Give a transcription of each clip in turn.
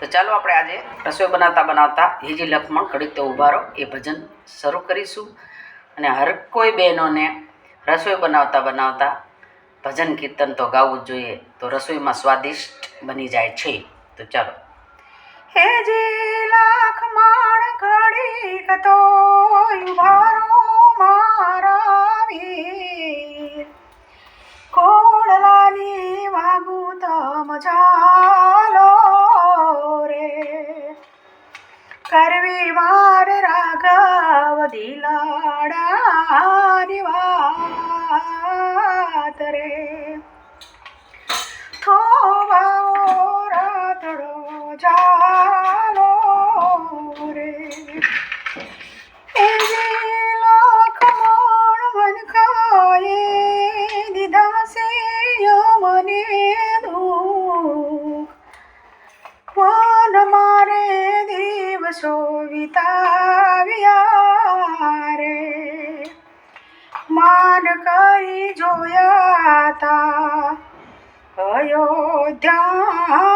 તો ચાલો આપણે આજે રસોઈ બનાવતા બનાવતા હિજી લખમણ ઘડીક ઉભારો એ ભજન શરૂ કરીશું. અને હર કોઈ બહેનોને રસોઈ બનાવતા બનાવતા ભજન કીર્તન તો ગાવું જોઈએ, તો રસોઈમાં સ્વાદિષ્ટ બની જાય છે. તો ચાલો. હે જે લાખ માણ કતો ઉભારો દિલાડાની વાત રે થોવાઓ રાતડો જાલો રે મારે દિવસો વિતાવ્યા માન કરી જોયા તા અયોધ્યાન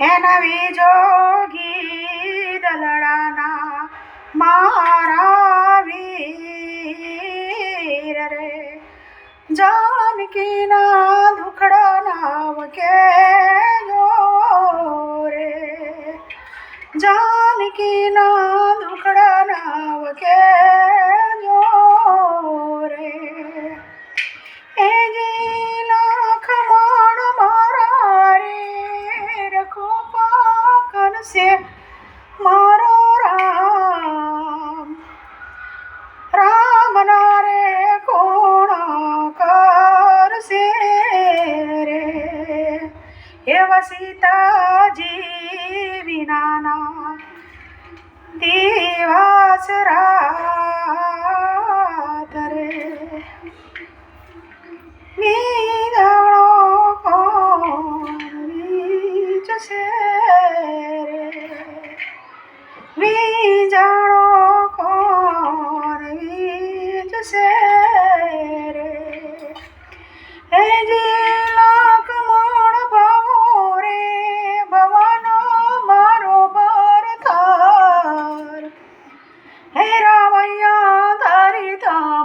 એના વિજોગી દલડાના મારા વીર રે. જાનકીના દુખડાના કે રે. જાનકીના દુખડા નાવ એવા સીતાજી વિનાના દિવસ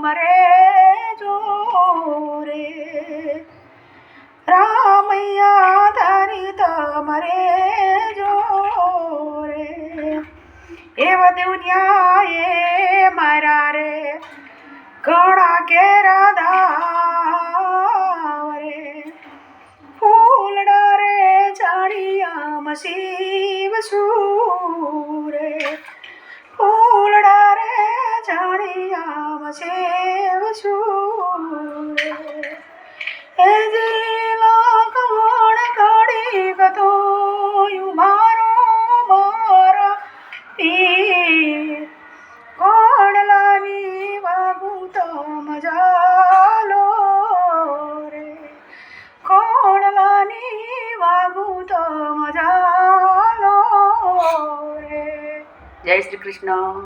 તમારે જો રે. રામૈયા તારી તમારે જો રે. એવ દુનિયાએ મારા રે ઘણા કે દાવ રે. ફૂલડા રે જાણિયા શિવ સૂરે જાણિયા શિવ સૂરે એ જે લાખ મણ કાઢી ગતો મારો મારા કોણ લાવી બાબુ તો મજાલો રે. કોણલાની વાગુ તો મજાલો જય શ્રી કૃષ્ણ.